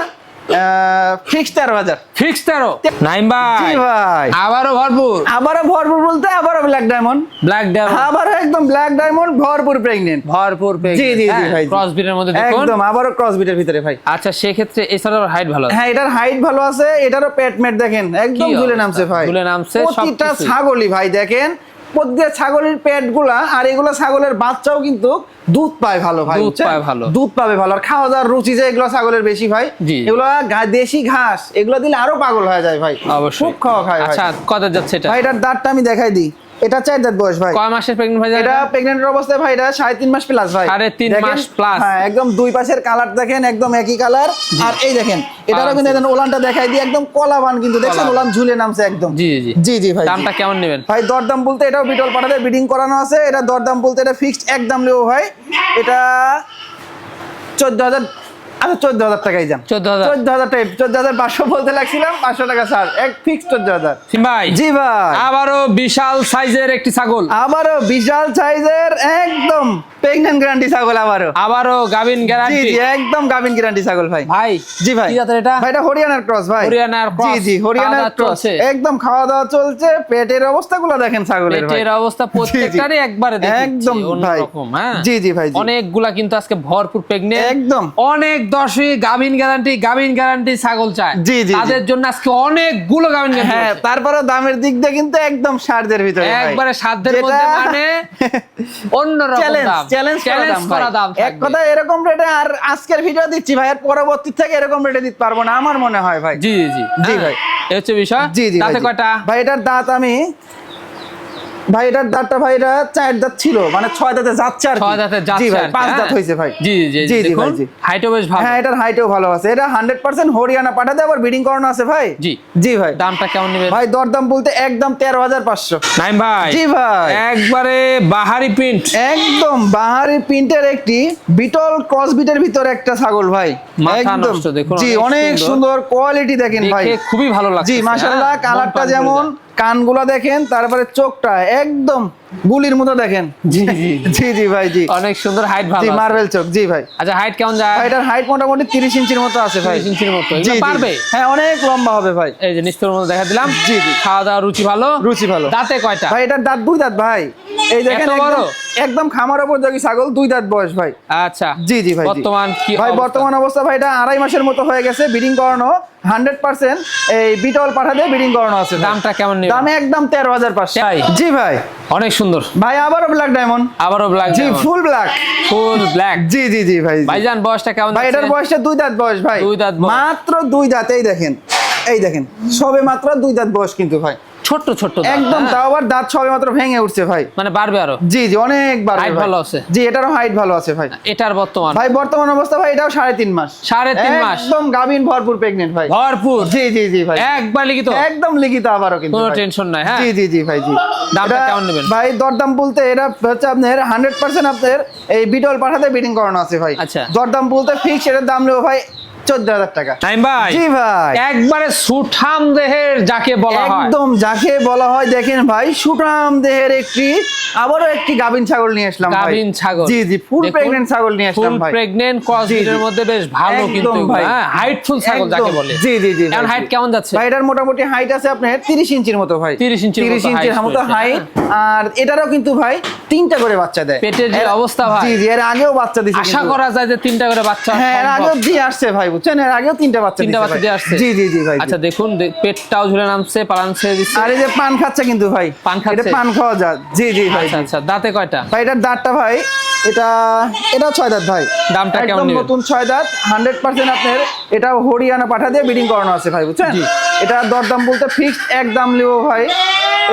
ফিক্স তেরো হাজার। ফিক্স তেরো? নাইম ভাই ভাই। আবারও ভরপুর? আবারও ভরপুর বলতে আবারও ব্ল্যাক ডায়মন্ড ব্ল্যাক ডায়মন্ড আবারও একদম ব্ল্যাক ডায়মন্ড ভরপুর প্রেগনেন্ট ভরপুর জি জি জি ভাই ক্রস মধ্যে দেখুন। একদম আবারও ক্রস বিটের ভিতরে ভাই। আচ্ছা সেক্ষেত্রে এছাড়াও হাইট ভালো হ্যাঁ এটার হাইট ভালো আছে এটারও পেট মেট দেখেন। একদম ঝুলে নামছে ভাই। ঝুলে নামছে, প্রতিটা ছাগলই ভাই দেখেন। প্রতিটা ছাগলের পেটগুলা আর এগুলো ছাগলের বাচ্চাও কিন্তু দুধ পায় ভালো ভাই দুধ পায় ভালো। দুধ পাবে ভালো। আর খাওয়া দাওয়ার রুচি যে এগুলো ছাগলের বেশি ভাই এগুলো দেশি ঘাস এগুলো দিলে আরও পাগল হয়ে যায় ভাই। অবশ্যই। খুব খাওয়া খায় আচ্ছা কত যাচ্ছে এটা? ভাই এটার দাঁতটা আমি দেখাই দিই। এটা চার দাঁত বয়স ভাই। কয় মাসের প্রেগনেন্ট ভাই এটা প্রেগনেন্টের অবস্থায় ভাই এটা সাড়ে তিন মাস প্লাস ভাই। সাড়ে তিন? মাস plus। হ্যাঁ একদম দুই পাশের কালার দেখেন একদম একই কালার আর এই দেখেন এটারও কিন্তু দেখেন ওলানটা দেখাই দিই একদম কলাবান কিন্তু। দেখছেন। ওলান ঝুলে নামছে একদম। জি জি। জি জি ভাই দামটা কেমন নেবেন? ভাই দরদাম বলতে এটাও বিটল পাঠাতে বিডিং করানো আছে। এটা দরদাম বলতে এটা ফিক্সড একদম নেব ভাই। এটা চোদ্দ হাজার আচ্ছা চোদ্দ হাজার টাকাই যান 14,000 চোদ্দ হাজার টাকা চোদ্দ হাজার পাঁচশো বলতে লাগছিলাম পাঁচশো টাকা স্যার এক ফিক্স চোদ্দ হাজার। ভাই জি ভাই। আবারও বিশাল সাইজের একটি ছাগল। আবারও বিশাল সাইজের একদম প্রেগন্যান্ট গ্যারান্টি ছাগল আবারও। আবারও গাবিন গ্যারান্টি জি একদম গাভিন গ্যারান্টি ছাগল ভাই। ভাই জি ভাই। কি জাতের এটা? ভাই এটা হরিয়ানার ক্রস ভাই। হরিয়ানার জি জি হরিয়ানার ক্রস একদম খাওয়া দাওয়া চলছে। পেটের অবস্থাগুলো দেখেন ছাগলের ভাই। পেটের অবস্থা প্রত্যেকটারই একবারে একদম একদম ভাই। হ্যাঁ? জি জি ভাই অনেকগুলা কিন্তু আজকে ভরপুর প্রেগনেন্ট একদম। অনেক দর্শক গাবিন গ্যারান্টি গাবিন গ্যারান্টি ছাগল চায়। জি, জি। তাদের জন্য আজকে অনেকগুলো গাবিন হ্যাঁ তারপরে দামের দিক দিয়ে কিন্তু একদম ভিতরে একবারে সাধ্যের মধ্যে মানে *laughs* অন্যরকম দাম। চ্যালেঞ্জ চ্যালেঞ্জ করা দাম এক কথা এরকম রেটে আর আজকের ভিডিও দিচ্ছি ভাই। আর পরবর্তী থেকে এরকম রেটে দিতে পারব না আমার মনে হয় ভাই। জি জি। জি ভাই। এই হচ্ছে বিষয়। জি জি ভাই, তাতে জি। কয়টা? ভাই এটার দাঁত আমি ভাই এটার দাঁতটা ভাই এটা চার দাঁত ছিল মানে ছয় দাঁতে যাচ্ছে আর ছয় দাঁতে যাচ্ছে ভাই পাঁচ হ্যাঁ? দাঁত হয়েছে ভাই। জি জি জি জি দেখুন ভাই জি। হাইটও বেশ ভালো। হ্যাঁ এটার হাইটও ভালো আছে। এটা হান্ড্রেড পার্সেন্ট হরিয়ানা পাঠাতে আবার বিডিং করানো আছে ভাই? জি। জি ভাই। দামটা কেমন নেবেন? ভাই দরদাম বলতে একদম তেরো হাজার পাঁচশো। নাইম ভাই জি ভাই। একবারে বাহারি প্রিন্ট একদম বাহারি প্রিন্টের একটি বিটল ক্রস বিটের ভিতরে একটা ছাগল ভাই। একদম। দেখুন, জি অনেক সুন্দর। সুন্দর কোয়ালিটি দেখেন ভাই। খুবই ভালো লাগছে জি মাশাআল্লাহ কালারটা যেমন কানগুলো দেখেন তারপরে চোখটা একদম গুলির মতো দেখেন। জি জি জি। জি ভাই জি। অনেক সুন্দর হাইট ভালো জি মার্বেল চোখ জি ভাই। আচ্ছা হাইট কেমন যায়? এটার হাইট মোটামুটি তিরিশ ইঞ্চির মতো আছে ভাই। 30 ইঞ্চির মতো। জি। পারবে? হ্যাঁ অনেক লম্বা হবে ভাই। এই যে নিস্তর মতো দেখা দিলাম। জি, জি। খাওয়া দাওয়া রুচি ভালো? রুচি ভালো। দাঁতে কয়টা? ভাই এটার দাঁত দুই দাঁত ভাই। এই দেখেন? একদম- খামার উপযোগী ছাগল দুই দাঁত বয়স ভাই। আচ্ছা। জি জি ভাই বর্তমান কি ভাই বর্তমান অবস্থা ভাই এটা আড়াই মাসের মতো হয়ে গেছে বিডিং করানো। হান্ড্রেড পার্সেন্ট এই বিটল পাঠাতে দিয়ে বিডিং করানো আছে দামটা কেমন দামে একদম তেরো হাজার পাঁচশো? জি ভাই। অনেক সুন্দর। ভাই আবারও ব্ল্যাক ডায়মন্ড আবারও ব্ল্যাক জি ফুল ব্ল্যাক ফুল ব্ল্যাক জি জি জি ভাই। ভাইজান বয়সটা কেমন ভাই এটার বয়সটা দুই দাঁত বয়স ভাই। দুই দাঁত মাত্র দুই দাঁত এই দেখেন। এই দেখেন সবে মাত্র দুই দাঁত বয়স কিন্তু ভাই। ছোট্ট ছোট্ট দাঁত, একদম হ্যাঁ? তাও আবার দাঁত সবে মাত্র ভেঙে উঠছে ভাই। মানে বাড়বে আরও? জি জি অনেক বার Height ভালো আছে। জি এটারও হাইট ভালো আছে ভাই। এটার বর্তমান। ভাই বর্তমান অবস্থা ভাই এটাও সাড়ে তিন মাস। সাড়ে তিন মাস। একদম গাভিন ভরপুর প্রেগনেন্ট ভাই। ভরপুর? জি জি জি ভাই। একবার লিখিত? একদম লিখিত আবারও কিন্তু কোনো টেনশন নাই হ্যাঁ? জি জি জি ভাই জি। দামটা কেমন নেবেন? ভাই দরদাম বলতে এটা হচ্ছে আপনার হান্ড্রেড পার্সেন্ট আপনার এই বিটল পাঠাতে বিডিং করানো আছে ভাই। আচ্ছা। দরদাম বলতে ফিক্স এটার দাম নেব ভাই চোদ্দ হাজার টাকা। ভাই? জি ভাই। একবারে সুঠাম দেহের যাকে বলা হয়। একদম যাকে বলা হয় দেখেন ভাই সুটাম দেহের একটি আবারও একটি গাভিন ছাগল নিয়ে আসলাম ভাই। ছাগল। জি জি ফুল প্রেগনেন্ট ছাগল নিয়ে আসলাম ভাই। প্রেগনেন্ট ক্রস জি, জি। মধ্যে বেশ ভালো কিন্তু ভাই। হাইটফুল ছাগল যাকে বলে। জি জি জি এখন হাইট কেমন যাচ্ছে? ভাই এটার মোটামুটি হাইট আছে আপনার তিরিশ ইঞ্চির মতো ভাই। 30 ইঞ্চির মতো তিরিশ ইঞ্চির মতো হাইট আর এটারও কিন্তু ভাই তিনটা করে বাচ্চা দেয়। পেটের যে অবস্থা ভাই। জি এর আগেও বাচ্চা দিচ্ছে আশা করা যায় যে তিনটা করে বাচ্চা হ্যাঁ এর। আগেও দিয়ে আসছে ভাই বুঝছেন? এর আগেও তিনটা বাচ্চা তিনটা বাচ্চা দিয়ে আসছে? জি জি জি ভাই আচ্ছা দেখুন পেটটাও ঝুলে নামছে পালান ছেড়ে দিচ্ছে আর যে পান খাচ্ছে কিন্তু ভাই। পান খাচ্ছে? পান খাওয়া যায় জি জি ভাই আচ্ছা আচ্ছা দাঁতে কয়টা? ভাই এটার দাঁতটা ভাই এটা এটা ছয় দাঁত ভাই। দামটা কেমন নেবেন? নতুন ছয় দাঁত হান্ড্রেড পার্সেন্ট আপনার এটা হরিয়ানা পাঠা দিয়ে বিডিং করানো আছে ভাই বুঝছেন। এটা দরদাম বলতে ফিক্সড এক দাম লিও ভাই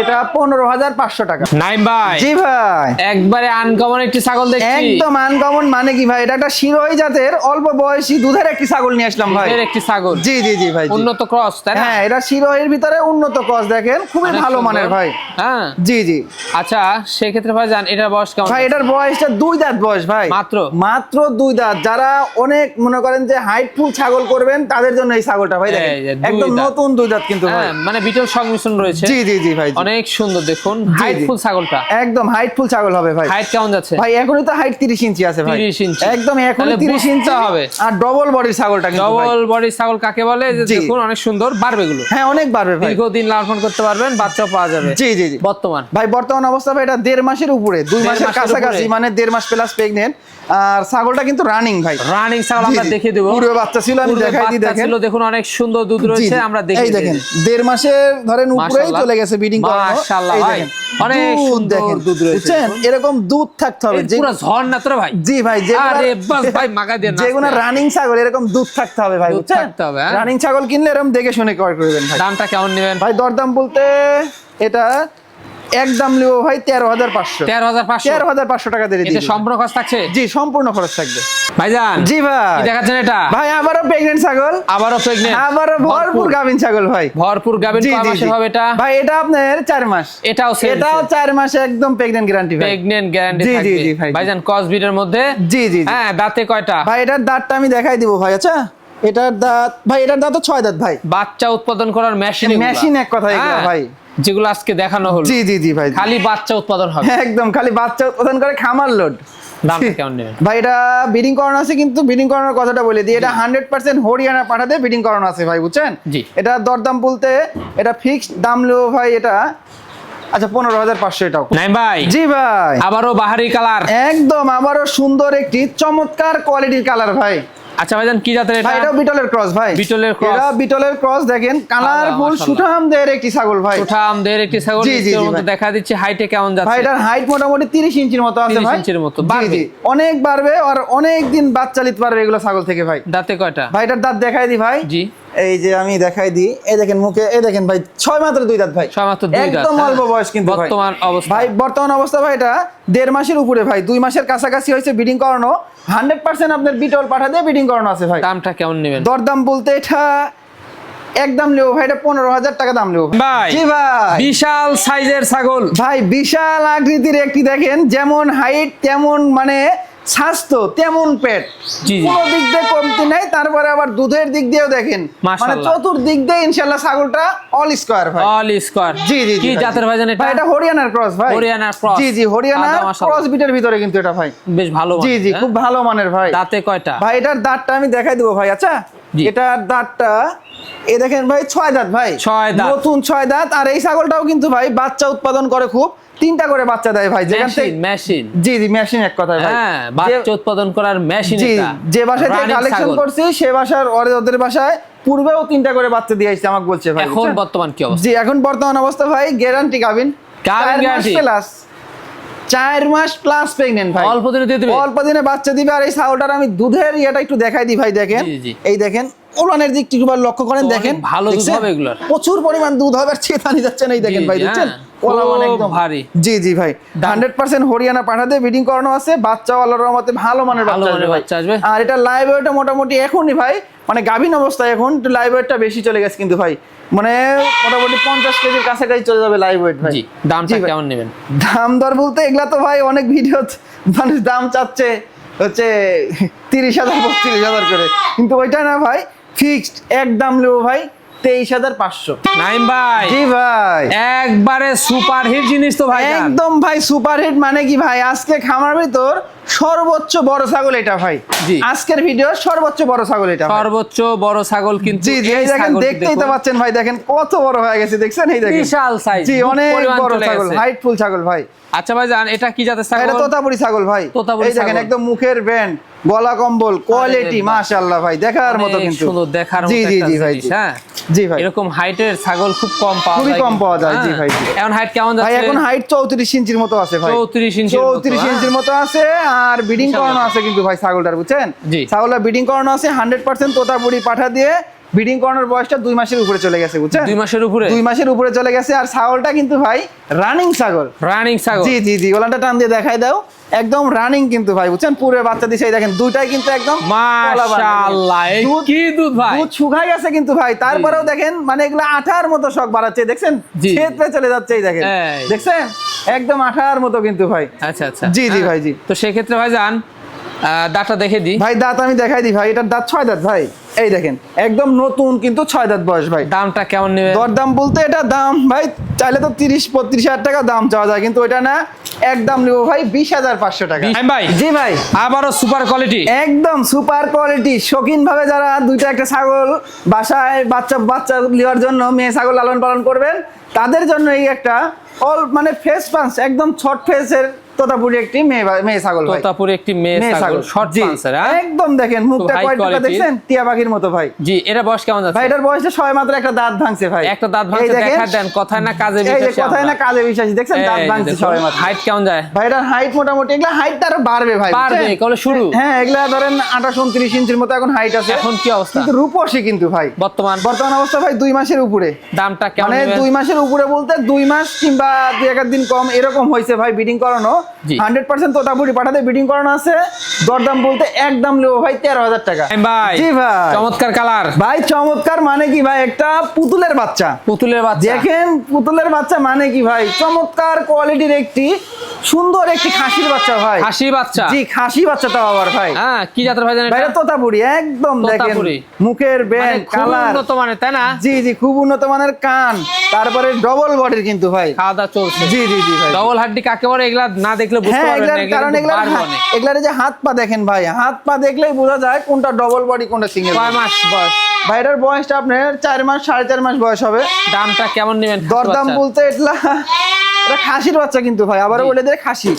এটা পনেরো হাজার পাঁচশো টাকা। নাইম ভাই। জি ভাই। একবারে আনকমন একটি ছাগল দেখছি। একদম আনকমন মানে কি ভাই এটা একটা শিরোই জাতের অল্প বয়সী দুধের একটি ছাগল নিয়ে আসলাম ভাই। এর একটি ছাগল। জি জি জি ভাই উন্নত ক্রস তাই না? হ্যাঁ এটা শিরোহির ভিতরে উন্নত কস দেখেন খুবই ভালো। মানের ভাই। হ্যাঁ। জি জি। আচ্ছা সেক্ষেত্রে ভাই জান এটার বয়স কেমন? ভাই এটার বয়সটা দুই দাঁত বয়স ভাই। মাত্র? মাত্র দুই দাঁত। যারা অনেক মনে করেন যে হাইট ফুল ছাগল করবেন তাদের জন্য এই ছাগলটা ভাই দেখেন। একদম নতুন দুই দাঁত কিন্তু ভাই। হ্যাঁ মানে বিটল সংমিশ্রণ রয়েছে। জি জি জি ভাই অনেক সুন্দর দেখুন জি। হাইটফুল ছাগলটা। একদম হাইট ফুল ছাগল হবে ভাই। হাইট কেমন যাচ্ছে? ভাই এখনই তো হাইট তিরিশ ইঞ্চি আছে ভাই। 30 ইঞ্চি। একদম এখনই তাহলে তিরিশ বুঝতে ইঞ্চি হবে। আর ডবল বডির ছাগল ছাগলটা ডবল বডি ছাগল কাকে বলে? যে দেখুন অনেক সুন্দর বাড়বে গুলো হ্যাঁ অনেক বাড়বে ভাই। দীর্ঘদিন লালন করতে পারবেন বাচ্চাও পাওয়া যাবে। জি জি জি। বর্তমান। ভাই বর্তমান অবস্থা ভাই এটা দেড় মাসের উপরে দুই মাসের কাছাকাছি মানে দেড় মাস প্লাস প্রেগনেন্ট আর ছাগলটা কিন্তু রানিং ভাই। রানিং ছাগল আমরা জি। দেখিয়ে দেবো। পূর্বে বাচ্চা ছিল, আমি দেখাই দিই, দেখেন। ছিল দেখুন অনেক সুন্দর দুধ রয়েছে। আমরা এই দেখেন দেড় মাসের ধরেন উপরেই চলে গেছে করানো মাশাআল্লাহ ভাই, অনেক সুন্দর দুধ রয়েছে। বুঝছেন? এরকম দুধ থাকতে হবে। পুরো ঝর্ণা ভাই। জি ভাই আরে বাস ভাই মাগা নাচতে যেগুলো রানিং ছাগল এরকম দুধ থাকতে হবে ভাই দুধ বুঝছেন? থাকতে হবে, হ্যাঁ? রানিং ছাগল কিনলে এরকম দেখে শুনে ক্রয় করবেন ভাই। দামটা কেমন নেবেন? ভাই দরদাম বলতে এটা একদম নেব ভাই তেরো হাজার পাঁচশো। তেরো হাজার পাঁচশো? তেরো হাজার পাঁচশো টাকা দিয়ে দিই সম্পূর্ণ খরচ থাকছে? জি সম্পূর্ণ খরচ থাকবে। ভাইজান জি ভাই। দেখাচ্ছেন এটা? ভাই আবারও প্রেগনেন্ট ছাগল। আবারও প্রেগনেন্ট আবারও ভরপুর গাভিন ছাগল ভাই। ভরপুর গাবেন কয় জি। হবে এটা? ভাই এটা আপনার চার মাস। এটাও এটাও same। চার মাসে একদম প্রেগনেন্ট গ্যারান্টি ভাই। প্রেগনেন্ট গ্যারান্টি জি, জি, জি, ভাই। ভাইজান কসবিটের মধ্যে? জি জি। হ্যাঁ দাঁতে কয়টা? ভাই এটার দাঁতটা আমি দেখাই দিব ভাই আচ্ছা? এটার দাঁত ভাই এটার দাঁত তো ছয় দাঁত ভাই। বাচ্চা উৎপাদন করার মেশিন মেশিন এক কথা এগুলো ভাই। যেগুলো আজকে দেখানো হলো। জি জি জি ভাই। খালি বাচ্চা উৎপাদন হবে। একদম খালি বাচ্চা উৎপাদন করে খামার লোড কেমন নেবেন? ভাই এটা বিডিং করানো আছে কিন্তু বিডিং করানোর কথাটা বলে দিই। এটা হান্ড্রেড পার্সেন্ট হরিয়ানা পাঠাতে বিডিং করানো আছে ভাই বুঝছেন? জি। এটা দরদাম বলতে এটা ফিক্সড দাম লো ভাই এটা আচ্ছা পনেরো হাজার পাঁচশো এটাও। নাই ভাই জি ভাই। আবারও বাহারি কালার। একদম আবারও সুন্দর একটি চমৎকার কোয়ালিটির কালার ভাই। আচ্ছা ভাইজান কি জাতের এটা? এটা বিটলের ক্রস ভাই। বিটলের ক্রস। এটা বিটলের ক্রস দেখেন। কালারফুল সুঠামদের একটি ছাগল ভাই। সুঠামদের একটি ছাগল এর মতো দেখা দিচ্ছে হাইটে কেমন ভাই এটার হাইট মোটামুটি তিরিশ ইঞ্চির মতো আছে 30 ইঞ্চির মতো। বাড়বে? অনেক বাড়বে আর অনেক দিন বাচ্চা নিতে পারবে এগুলো ছাগল থেকে ভাই। দাঁতে কয়টা? ভাই এটার দাঁত দেখাই দি ভাই। জি। এই যে আমি দেখাই দিই এই দেখেন মুখে এই দেখেন ভাই ছয় মাত্র দুই দাঁত ভাই। ছয় মাত্র দুই দাঁত, একদম হ্যাঁ। অল্প বয়স কিন্তু ভাই। বর্তমান অবস্থা। ভাই বর্তমান অবস্থা ভাই এটা দেড় মাসের উপরে ভাই দুই মাসের কাছাকাছি হয়েছে বিডিং করানো। হান্ড্রেড পার্সেন্ট আপনার বিটল পাঠা দিয়ে বিডিং করানো আছে ভাই। দামটা কেমন নেবেন? দরদাম বলতে এটা একদম নেব ভাই এটা পনেরো হাজার টাকা দাম নেব ভাই। জি ভাই। বিশাল সাইজের ছাগল। ভাই বিশাল আকৃতির একটি দেখেন যেমন হাইট তেমন মানে স্বাস্থ্য তেমন পেট। কোনো দিক দিয়ে কমতি নাই তারপরে আবার দুধের দিক দিয়েও দেখেন। মানে চতুর্দিক দিয়ে ইনশাল্লাহ ছাগলটা অল স্কোয়ার ভাই। অল স্কোয়ার জি জি কি জাতের জি। ভাইজান এটা? এটা হরিয়ানার ক্রস ভাই। হরিয়ানার cross। জি জি হরিয়ানার ক্রস বিটের ভিতরে কিন্তু এটা ভাই। বেশ ভালো জি জি হ্যাঁ? খুব ভালো মানের ভাই। দাঁতে কয়টা? ভাই এটার দাঁতটা আমি দেখাই দেবো ভাই আচ্ছা? এটার দাঁতটা এ দেখেন ভাই ছয় দাঁত ভাই। ছয় দাঁত। নতুন ছয় দাঁত আর এই ছাগলটাও কিন্তু ভাই বাচ্চা উৎপাদন করে খুব। তিনটা করে বাচ্চা দেয় ভাই যেখান থেকে মেশিন জি জি মেশিন এক কথায় ভাই। হ্যাঁ বাচ্চা উৎপাদন করার মেশিন এটা। যে বাসায় থেকে কালেকশন করছি সে ওরে ওদের বাসায় পূর্বেও তিনটা করে বাচ্চা দিয়ে আসছে আমাকে বলছে ভাই এখন বর্তমান কি অবস্থা? জি এখন বর্তমান অবস্থা ভাই গ্যারান্টি গাবিন guarantee? প্লাস চার মাস প্লাস প্রেগনেন্ট ভাই। অল্প দিনে দিয়ে দিবে। অল্প দিনে বাচ্চা দিবে আর এই ছাগলটার আমি দুধের ইয়েটা একটু দেখাই দিই ভাই দেখেন। এই দেখেন ওলানের দিকটি একবার লক্ষ্য করেন দেখেন ভালো দুধ হবে এগুলোর। প্রচুর পরিমাণ দুধ হবে আর চেতানি যাচ্ছে না এই দেখেন ভাই দেখছেন? হ্যাঁ। ওলামান একদম ভারী। জি জি ভাই। হান্ড্রেড পার্সেন্ট হরিয়ানা পাঠাতে ব্রিডিং করানো আছে বাচ্চা আল্লাহর রহমতে ভালো মানের বাচ্চা আসবে। আর এটা লাইভ ওয়েটটা মোটামুটি এখনই ভাই মানে গাভিন অবস্থায় এখন লাইভ ওয়েটটা বেশি চলে গেছে কিন্তু ভাই। মানে মোটামুটি পঞ্চাশ কেজির কাছাকাছি চলে যাবে লাইভ ওয়েট ভাই। দামটা কেমন নেবেন? দাম দর বলতে এগুলা তো ভাই অনেক ভিডিও মানুষ দাম চাচ্ছে হচ্ছে তিরিশ হাজার বত্রিশ হাজার করে। কিন্তু ওইটা না ভাই ফিক্সড এক দাম নেব ভাই তেইশ হাজার পাঁচশো। নাইম ভাই জি ভাই। একবারে সুপার হিট জিনিস তো ভাই একদম ভাই সুপার হিট মানে কি ভাই? আজকে খামার ভিতর সর্বোচ্চ বড় ছাগল এটা ভাই। আজকের ভিডিও সর্বোচ্চ বড় ছাগল এটা সর্বোচ্চ বড় ছাগল কিন্তু জি জি দেখেন দেখতেই তো। পাচ্ছেন ভাই দেখেন কত বড় হয়ে গেছে দেখছেন? এই দেখেন। বিশাল size, জি অনেক বড় ছাগল গেছে। হাইটফুল ছাগল ভাই। আচ্ছা ভাই জান এটা কি জাতের ছাগল? এটা তোতাপুরি ছাগল ভাই। এই দেখেন একদম মুখের ব্যান্ড গলা কম্বল কোয়ালিটি মাশাআল্লাহ ভাই দেখার মতো কিন্তু। সুন্দর দেখার মতো জি জি ভাই। হ্যাঁ? জি ভাই। এরকম হাইটের ছাগল খুব কম পাওয়া খুবই যায় কম পাওয়া যায়, জি হ্যাঁ? ভাই, এখন হাইট কেমন ভাই এখন হাইট চৌত্রিশ ইঞ্চির মতো আছে ভাই। 34 ইঞ্চির মতো, চৌত্রিশ হ্যাঁ। ইঞ্চির মতো আছে আর বিশাল করানো আছে কিন্তু ভাই ছাগলটার বুঝছেন? ছাগলটা বিডিং করানো আছে হান্ড্রেড পার্সেন্ট তোতাপুরি পাঠা দিয়ে বিডিং করানোর বয়সটা দুই মাসের উপরে চলে গেছে বুঝছেন? দুই মাসের উপরে? দুই মাসের উপরে চলে গেছে আর ছাগলটা কিন্তু ভাই রানিং ছাগল। রানিং ছাগল। জি জি জি ওলানটা টান দিয়ে দেখাই দাও। একদম রানিং কিন্তু ভাই বুঝছেন? পুরের বাচ্চা দিছে দেখেন দুইটাই কিন্তু একদম মাশাআল্লাহ কি দুধ ভাই? দুধ শুকাই আছে কিন্তু ভাই। তারপরেও দেখেন মানে এগুলো আঠার মতো শখ বাড়াচ্ছে দেখছেন? ছেদ পে চলে যাচ্ছে এই দেখেন। দেখছেন? একদম আঠার মতো কিন্তু ভাই। আচ্ছা আচ্ছা। জি, জি। ভাই, জি। তো সেক্ষেত্রে ভাই যান আহ, দাঁতটা দেখে দিই। ভাই দাঁত আমি দেখাই দিই ভাই। এটার দাঁত ছয় দাঁত ভাই। এই দেখেন একদম নতুন কিন্তু ছয় দাঁত বয়স ভাই। দামটা কেমন নেবে? দরদাম বলতে এটা দাম ভাই। চাইলে তো তিরিশ বত্রিশ হাজার টাকা দাম চাওয়া যায় কিন্তু ওইটা না একদম নেব ভাই বিশ হাজার পাঁচশো টাকা। ভাই। জি ভাই। আবারও সুপার কোয়ালিটি একদম সুপার কোয়ালিটি শৌখিন ভাবে যারা দুইটা একটা ছাগল বাসায় বাচ্চা বাচ্চা নেওয়ার জন্য মেয়ে ছাগল লালন পালন করবেন তাদের জন্য এই একটা অল মানে ফেস পাঞ্চ একদম ছট ফেসের তোতাপুরি একটি মেয়ে মেয়ে ছাগল ভাই। তোতাপুরে একটি মেয়ে ছাগল শর্ট পান্সার একদম দেখেন মুখটা কয়টা টিয়া পাখির মতো ভাই। জি এটা বয়স কেমন ভাই এটার বয়সে সবাই মাত্র একটা দাঁত ভাঙছে ভাই। একটা দাঁত ভাঙছে দেখা দেন কথায় না কাজে এই কথায় না কাজে বিশ্বাসী দাঁত ভাঙছে সবাই মাত্র। হাইট কেমন যায়? ভাই এটার হাইট মোটামুটি এগুলা হাইটটা আরও বাড়বে ভাই বাড়বে? শুরু। হ্যাঁ এগুলা ধরেন আঠাশ উনত্রিশ ইঞ্চির মতো এখন হাইট আছে। এখন কি অবস্থা? কিন্তু রূপসী কিন্তু ভাই। বর্তমান? বর্তমান অবস্থা ভাই দুই মাসের উপরে। দামটা কেমন মানে দুই মাসের উপরে বলতে দুই মাস কিংবা দুই এক দিন কম এরকম হয়েছে ভাই বিডিং করানো। হান্ড্রেড পার্সেন্ট তোতাপুরি পাঠাতে বিডিং করানো আছে। দরদাম বলতে একদম নেব ভাই তেরো হাজার টাকা। ভাই জি ভাই। চমৎকার কালার। ভাই চমৎকার মানে কি ভাই? একটা পুতুলের বাচ্চা। পুতুলের বাচ্চা। দেখেন পুতুলের বাচ্চা মানে কি ভাই? চমৎকার কোয়ালিটির একটি সুন্দর একটি খাসির বাচ্চা ভাই। বাচ্চা? জি খাসি বাচ্চা তাও আবার ভাই। হ্যাঁ কি জাতের ভাই জানেন ভাই তোতাপুরি একদম দেখেন। মুখের মানে ব্যান্ড কালার। উন্নত মানের তাই না? জি জি খুব উন্নত মানের কান। তারপরে ডবল বডির কিন্তু ভাই। খাওয়া দাওয়া চলছে। জি জি জি ভাই। ডবল হাড্ডি কাকে বলে? এগুলা না দেখলে বুঝতে হ্যাঁ পারবেন এগুলার কারণ যে হাত পা দেখেন ভাই হাত পা দেখলেই বোঝা যায় কোনটা ডবল বডি কোনটা সিঙ্গেল কয় মাস বয়স। ভাইটার বয়সটা আপনার চার মাস সাড়ে চার মাস বয়স হবে। দামটা কেমন নেবেন? দরদাম বলতে এটা এটা খাসির বাচ্চা কিন্তু ভাই আবারও বলে দেয় খাসি।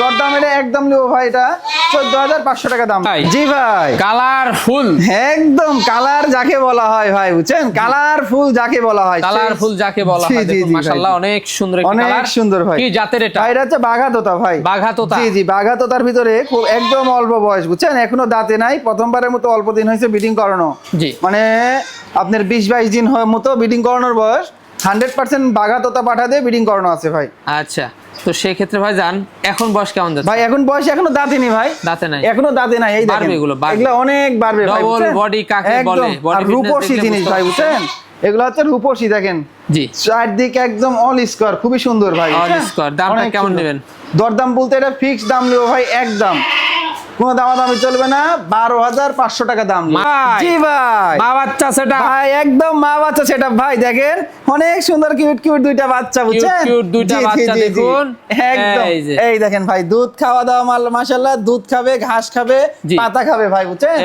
দরদাম এটা একদম নেব ভাই এটা চোদ্দ হাজার পাঁচশো টাকা দাম। জি ভাই। কালার ফুল একদম কালার যাকে বলা হয় ভাই বুঝছেন? কালার ফুল যাকে বলা হয়। কালার ফুল যাকে বলা হয় মাশাআল্লাহ অনেক সুন্দর অনেক সুন্দর ভাই। কি জাতের এটা? এটা হচ্ছে বাঘা তোতা ভাই। বাঘা তোতা। জি জি বাঘা তোতার ভিতরে খুব একদম অল্প বয়স বুঝছেন? এখনও দাঁতে নাই। প্রথমবারের মতো অল্প দিন হয়েছে বিডিং করানো। জি। মানে আপনার বিশ বাইশ দিন মতো বিডিং করানোর বয়স। হান্ড্রেড পার্সেন্ট বাঘা তোতা পাঠা দিয়ে বিডিং করানো আছে ভাই। আচ্ছা তো সেই ক্ষেত্রে ভাই জান এখন বয়স কেমন যাচ্ছে? ভাই এখন বয়স এখনও দাঁতে নেই ভাই। দাঁতে নাই? এখনও দাঁতে নাই এই দেখেন। এগুলো, এগুলো অনেক বাড়বে ভাই বুঝছেন? body কাকে বলে? Fitness রূপসী জিনিস ভাই। বুঝছেন? এগুলো হচ্ছে রূপসী দেখেন। জি। চারদিকে একদম অল স্কোয়ার খুবই সুন্দর ভাই বুঝছেন? দামটা কেমন নেবেন? দরদাম বলতে এটা ফিক্স দাম নেব ভাই একদম। কোনো দামাদামি চলবে না বারো হাজার পাঁচশো টাকা দাম জি ভাই। মা বাচ্চা সেটা। ভাই একদম মা বাচ্চা সেটা। ভাই দেখেন অনেক সুন্দর কিউট কিউট দুইটা বাচ্চা বুঝছেন? দুইটা বাচ্চা। দেখুন। একদম। এই দেখেন ভাই দুধ খাওয়া দাওয়া মাল মাশাআল্লাহ দুধ খাবে ঘাস খাবে পাতা খাবে ভাই বুঝছেন?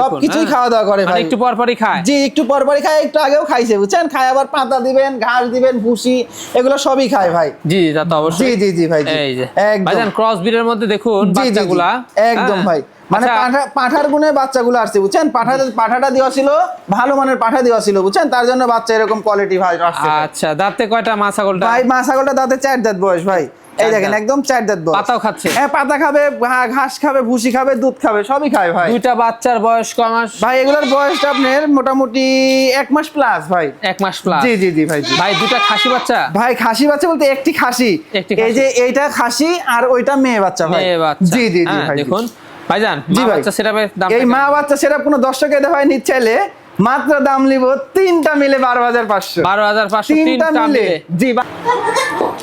সবকিছুই হ্যাঁ। খাওয়া দাওয়া করে মানে ভাই। একটু পর পরই খায়। জি একটু পরপরই খায় একটু আগেও খাইছে বুঝছেন? খায় আবার পাতা দিবেন ঘাস দিবেন ভুসি এগুলো সবই খায় ভাই। জি তা তো জি অবশ্যই। জি জি জি ভাই জি। এই যে। একদম। ভাইজান ক্রস ব্রিডের মধ্যে দেখুন। বাচ্চাগুলা একদম হ্যাঁ। ভাই। মানে আচ্ছা, পাঠা পাঠার গুণে বাচ্চাগুলো আসছে বুঝছেন? পাঠা পাঠাটা দেওয়া ছিল ভালো মানের পাঠা দেওয়া ছিল বুঝছেন? তার জন্য বাচ্চা এরকম কোয়ালিটি ভাই আচ্ছা দাঁতে কয়টা মা ছাগলটা ভাই মা ছাগলটা দাঁতে চার দাঁত বয়স ভাই। এই দেখেন একদম চার দাঁত বয়স। পাতাও খাচ্ছে। হ্যাঁ পাতা খাবে ঘাস খাবে ভুসি খাবে দুধ খাবে সবই খায় ভাই। দুইটা বাচ্চার বয়স ক মাস? ভাই এগুলোর বয়সটা আপনার মোটামুটি এক মাস প্লাস ভাই। এক মাস প্লাস জি জি জি ভাই ভাই দুটা খাসি বাচ্চা? ভাই খাসি বাচ্চা বলতে একটি খাসি। এই যে এইটা খাসি আর ওইটা মেয়ে বাচ্চা ভাই। মেয়ে বাচ্চা। জি জি জি হ্যাঁ, ভাই দেখুন। ভাইজান জি ভাই। বাচ্চা সেটা দাম এই মা বাচ্চা সেটা কোনো দর্শকে দেওয়া নিতে চাইলে মাত্র দাম নিব তিনটা মিলে বারো হাজার পাঁচশো। বারো হাজার পাঁচশো তিনটা মিলে। জি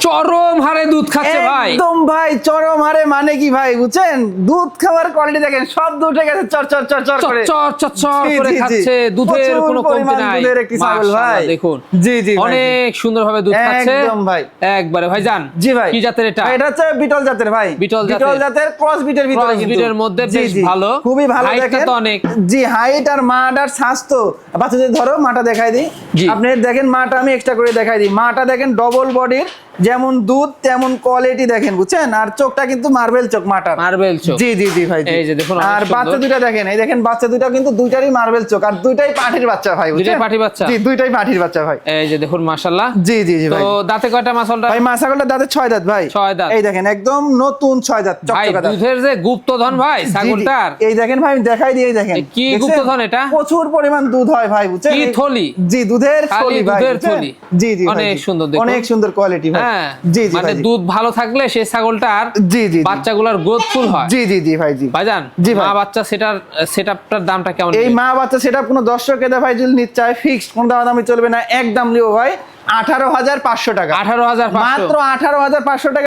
চরম হারে দুধ খাচ্ছে ভাই। একদম ভাই চরম হারে মানে কি ভাই বুঝছেন? দুধ খাওয়ার কোয়ালিটি দেখেন সব উঠে গেছে চর চর চর চর করে। চর চর চর করে। খাচ্ছে। দুধের কোনো কমতি নাই। দুধের একটি ছাগল ভাই। দেখুন। জি, জি ভাই, অনেক সুন্দরভাবে দুধ খাচ্ছে। একদম ভাই। একবারে ভাইজান জি ভাই। কি জাতের এটা? এটা হচ্ছে বিটল জাতের ভাই। বিটল জাতের। জাতের ক্রস বিটের ভিতরে কিন্তু। এর মধ্যে বেশ ভালো। খুবই ভালো দেখেন। তো অনেক। জি হাইট আর মাটার স্বাস্থ্য। বাচ্চা যদি ধরো মাটা দেখাই দিই। আপনি দেখেন মাটা আমি এক্সট্রা করে দেখাই দিই। মাটা দেখেন ডবল বডির যেমন দুধ তেমন কোয়ালিটি দেখেন বুঝছেন আর চোখটা কিন্তু মার্বেল চোখ মাটার মার্বেল চোখ জি জি জি ভাই এই যে দেখুন, আর বাচ্চা দুইটা দেখেন এই দেখেন বাচ্চা দুইটা কিন্তু দুইটারই মার্বেল চোখ আর দুইটাই পাঠির বাচ্চা ভাই বুঝছেন? দুইটাই পাঁঠির বাচ্চা? জি দুইটাই পাঠির বাচ্চা ভাই এই যে দেখুন মাশাআল্লাহ জি জি জি ভাই তো দাঁতে কয়টা মাছলটা ভাই মা ছাগলটা দাঁতের ছয় দাঁত ভাই ছয় দাঁত। এই দেখেন একদম নতুন ছয় দাঁত ভাই চকচকা দাঁত দুধের যে গুপ্তধন ভাই। ছাগলটার এই দেখেন ভাই দেখাই দিয়ে দেখেন কি? গুপ্তধন এটা? প্রচুর পরিমাণ দুধ হয় ভাই বুঝছেন কি থলি? জি দুধের থলি ভাই দুধের থলি। জি জি অনেক সুন্দর দেখুন। অনেক সুন্দর কোয়ালিটি ভাই হ্যাঁ জি জি মানে দুধ ভালো থাকলে সেই ছাগলটার জি জি জি। বাচ্চাগুলোর গ্রোথ ফুল হয়। জি জি জি ভাই জি ভাইজান জি মা বাচ্চা সেটার সেটআপটার দামটা কেমন এই মা বাচ্চা সেটা কোনো দর্শক এদের ভাই যদি নিতে চায় ফিক্সড কোন দামি চলবে না। একদম লিও ভাই আঠারো হাজার পাঁচশো টাকা। আঠারো হাজার মাত্র আঠারো হাজার পাঁচশো টাকা